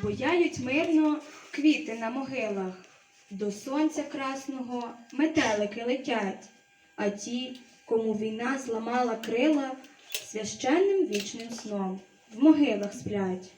Бояють мирно квіти на могилах, до сонця красного метелики летять, а ті, кому війна зламала крила, священним вічним сном в могилах сплять.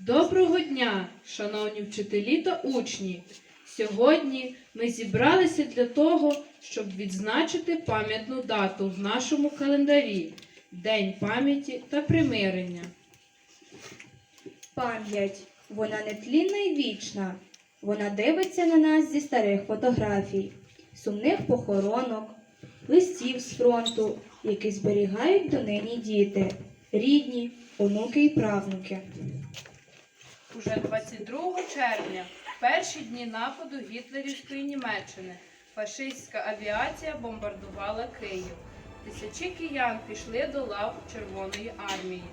Доброго дня, шановні вчителі та учні! Сьогодні ми зібралися для того, щоб відзначити пам'ятну дату в нашому календарі День пам'яті та примирення. Пам'ять, вона нетлінна і вічна. Вона дивиться на нас зі старих фотографій, сумних похоронок, листів з фронту, які зберігають донині діти, рідні, онуки і правнуки. Уже 22 червня, в перші дні нападу гітлерівської Німеччини, фашистська авіація бомбардувала Київ. Тисячі киян пішли до лав Червоної армії.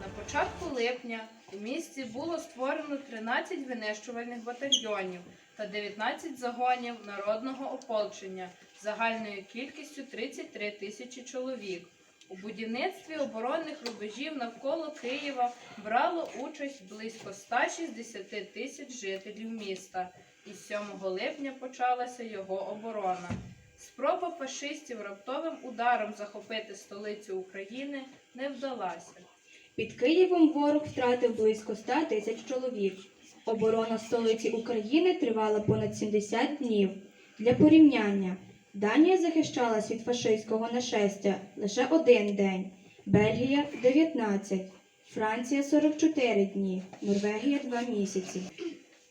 На початку липня у місті було створено 13 винищувальних батальйонів та 19 загонів народного ополчення загальною кількістю 33 тисячі чоловік. У будівництві оборонних рубежів навколо Києва брало участь близько 160 тисяч жителів міста, і 7 липня почалася його оборона. Спроба фашистів раптовим ударом захопити столицю України не вдалася. Під Києвом ворог втратив близько 100 тисяч чоловік. Оборона столиці України тривала понад 70 днів. Для порівняння, Данія захищалась від фашистського нашестя лише один день, Бельгія 19, Франція 44 дні, Норвегія 2 місяці.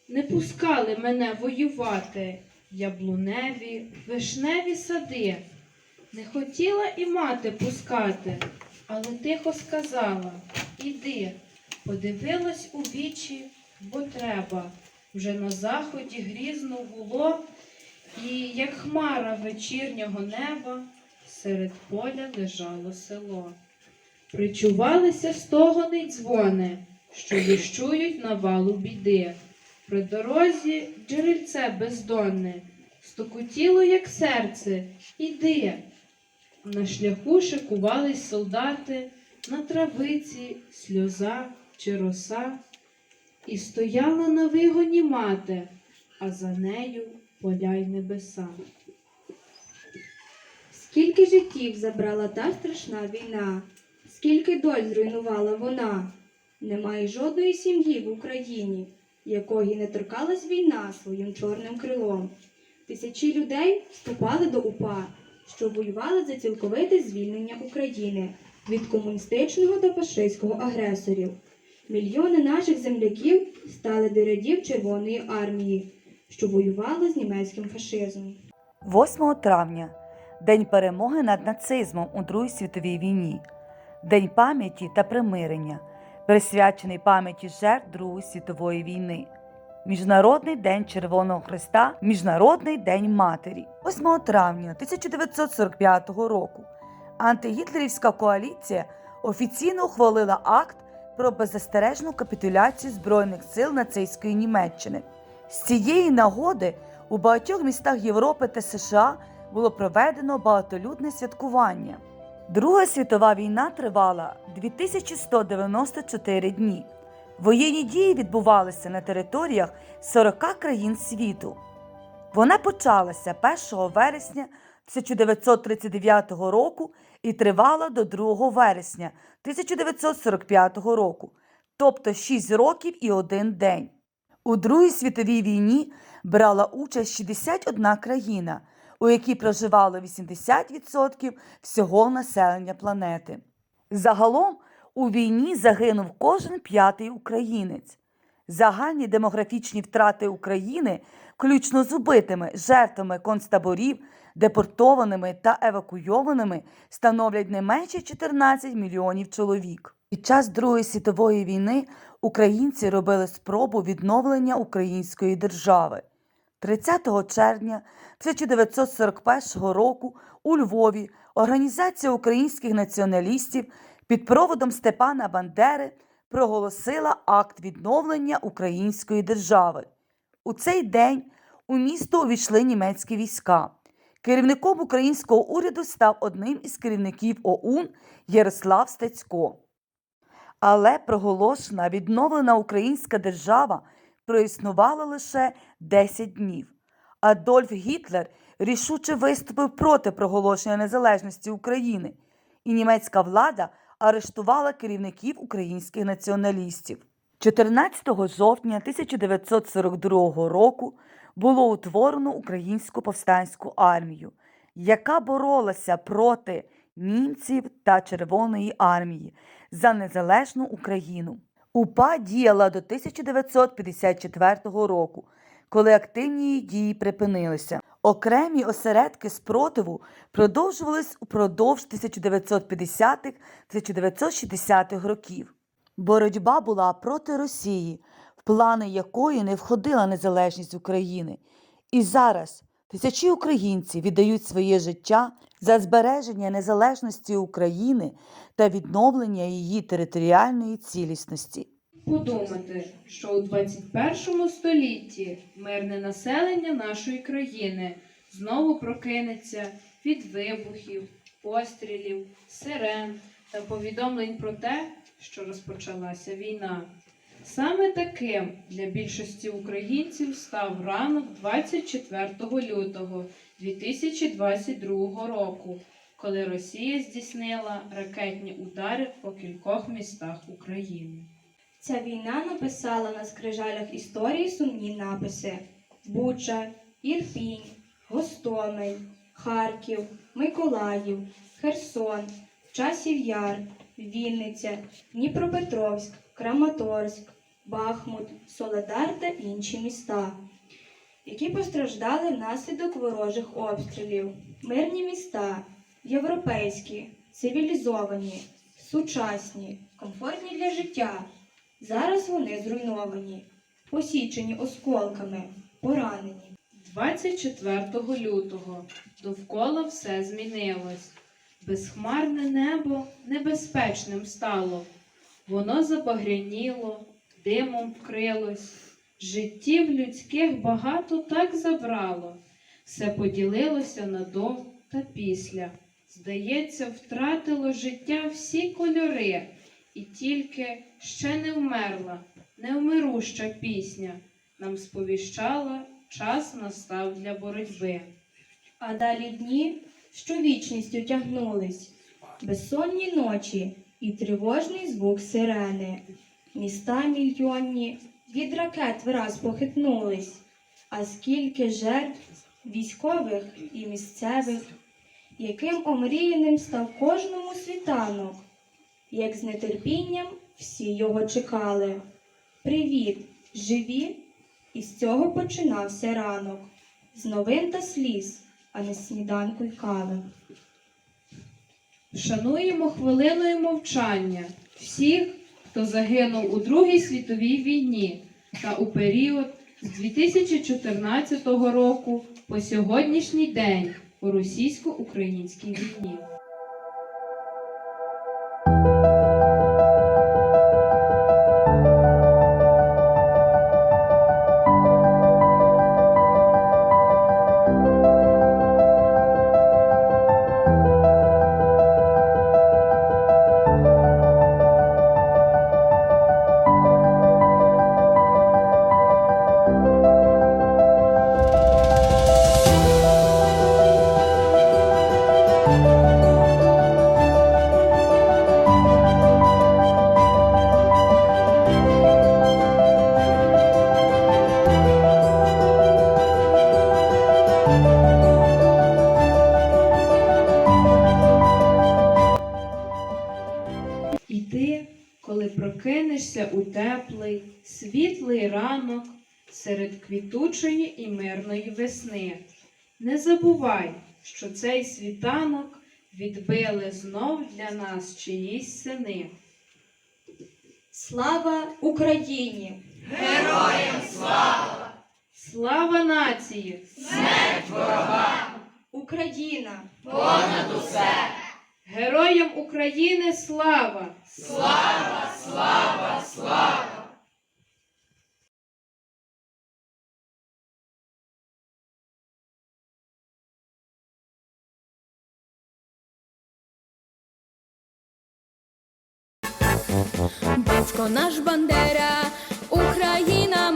Не пускали мене воювати, яблуневі, вишневі сади. Не хотіла і мати пускати, але тихо сказала Іди, подивилась у вічі, бо треба. Вже на заході грізно гуло, і, як хмара вечірнього неба, серед поля лежало село. Причувалися стогони й дзвони, що віщують навалу біди. При дорозі джерельце бездонне, стукотіло, як серце, іди. На шляху шикувались солдати, на травиці сльоза чи роса, і стояла на вигоні мати, а за нею поля й небеса. Скільки життів забрала та страшна війна, скільки доль зруйнувала вона. Немає жодної сім'ї в Україні, якої не торкалась війна своїм чорним крилом. Тисячі людей вступали до УПА, що воювали за цілковите звільнення України від комуністичного та фашистського агресорів. Мільйони наших земляків стали до рядів Червоної армії, що воювали з німецьким фашизмом. 8 травня День перемоги над нацизмом у Другій світовій війні, День пам'яті та примирення, присвячений пам'яті жертв Другої світової війни, Міжнародний день Червоного Христа, Міжнародний день Матері. 8 травня 1945 року антигітлерівська коаліція офіційно ухвалила акт про беззастережну капітуляцію Збройних сил нацистської Німеччини. З цієї нагоди у багатьох містах Європи та США було проведено багатолюдне святкування. Друга світова війна тривала 2194 дні. Воєнні дії відбувалися на територіях 40 країн світу. Вона почалася 1 вересня 1939 року і тривала до 2 вересня 1945 року, тобто 6 років і один день. У Другій світовій війні брала участь 61 країна, у якій проживало 80% всього населення планети. Загалом у війні загинув кожен п'ятий українець. Загальні демографічні втрати України, включно з убитими жертвами концтаборів, депортованими та евакуйованими, становлять не менше 14 мільйонів чоловік. Під час Другої світової війни українці робили спробу відновлення української держави. 30 червня 1941 року у Львові Організація українських націоналістів під проводом Степана Бандери проголосила акт відновлення української держави. У цей день у місто увійшли німецькі війська. Керівником українського уряду став одним із керівників ОУН Ярослав Стецько. Але проголошена відновлена українська держава проіснувала лише 10 днів. Адольф Гітлер рішуче виступив проти проголошення незалежності України, і німецька влада арештувала керівників українських націоналістів. 14 жовтня 1942 року було утворено Українську повстанську армію, яка боролася проти німців та Червоної армії за незалежну Україну. УПА діяла до 1954 року, коли активні її дії припинилися. Окремі осередки спротиву продовжувались упродовж 1950-1960-х років. Боротьба була проти Росії, в плани якої не входила незалежність України. І зараз тисячі українців віддають своє життя за збереження незалежності України та відновлення її територіальної цілісності. Подумати, що у 21 столітті мирне населення нашої країни знову прокинеться від вибухів, пострілів, сирен та повідомлень про те, що розпочалася війна. Саме таким для більшості українців став ранок 24 лютого 2022 року, коли Росія здійснила ракетні удари по кількох містах України. Ця війна написала на скрижалях історії сумні написи: Буча, Ірпінь, Гостомель, Харків, Миколаїв, Херсон, Часів Яр, Вінниця, Дніпропетровськ, Краматорськ, Бахмут, Соледар та інші міста, які постраждали внаслідок ворожих обстрілів. Мирні міста, європейські, цивілізовані, сучасні, комфортні для життя. Зараз вони зруйновані, посічені осколками, поранені. 24 лютого довкола все змінилось. Безхмарне небо небезпечним стало. Воно забагряніло, димом вкрилось. Життів людських багато так забрало. Все поділилося на до та після. Здається, втратило життя всі кольори, і тільки ще не вмерла, невмируща пісня нам сповіщала, час настав для боротьби. А далі дні, що вічністю тягнулись, безсонні ночі і тривожний звук сирени. Міста мільйонні від ракет враз похитнулись, а скільки жертв військових і місцевих, яким омріяним став кожному світанок, як з нетерпінням всі його чекали. Привіт, живі! І з цього починався ранок, з новин та сліз, а не сніданку й кави. Вшануємо хвилиною мовчання всіх, хто загинув у Другій світовій війні та у період з 2014 року по сьогоднішній день у російсько-українській війні. Прокинешся у теплий, світлий ранок серед квітучої і мирної весни, не забувай, що цей світанок відбили знов для нас чиїсь сини. Слава Україні! Героям Слава Слава нації! Україна! Понад усе! Героям України слава! Батько наш Бандера, Україна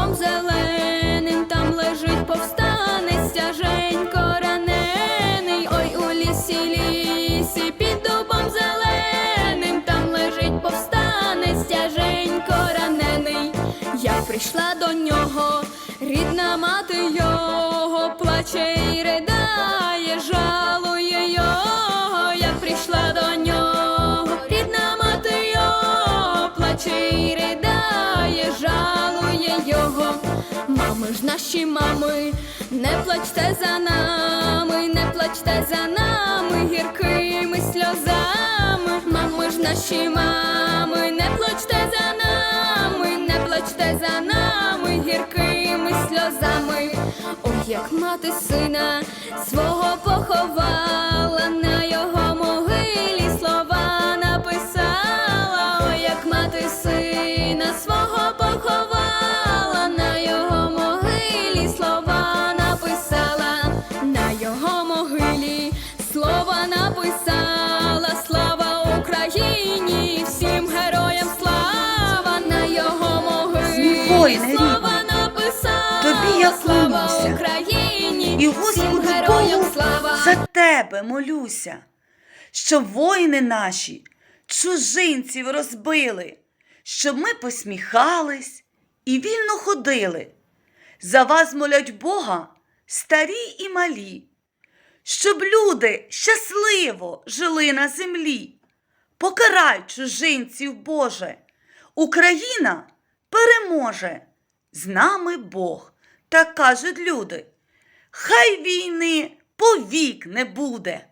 під зеленим, там лежить повстанець стяженько ранений. Ой, у лісі, лісі, під дубом зеленим, там лежить повстанець стяженько ранений. Я прийшла до нього, рідна мати його плаче і ж наші мами, не плачте за нами, не плачте за нами гіркими сльозами. Мами ж наші мами, не плачте за нами, не плачте за нами гіркими сльозами. Ой, як мати сина свого поховала, на його могилі слова написала. Ой, як мати сина свого поховала, рідний, тобі я. Україні, І Господу Богу за тебе молюся, щоб воїни наші чужинців розбили, щоб ми посміхались і вільно ходили. За вас молять Бога старі і малі, щоб люди щасливо жили на землі. Покарай чужинців, Боже, Україна переможе. З нами Бог, так кажуть люди. Хай війни повік не буде.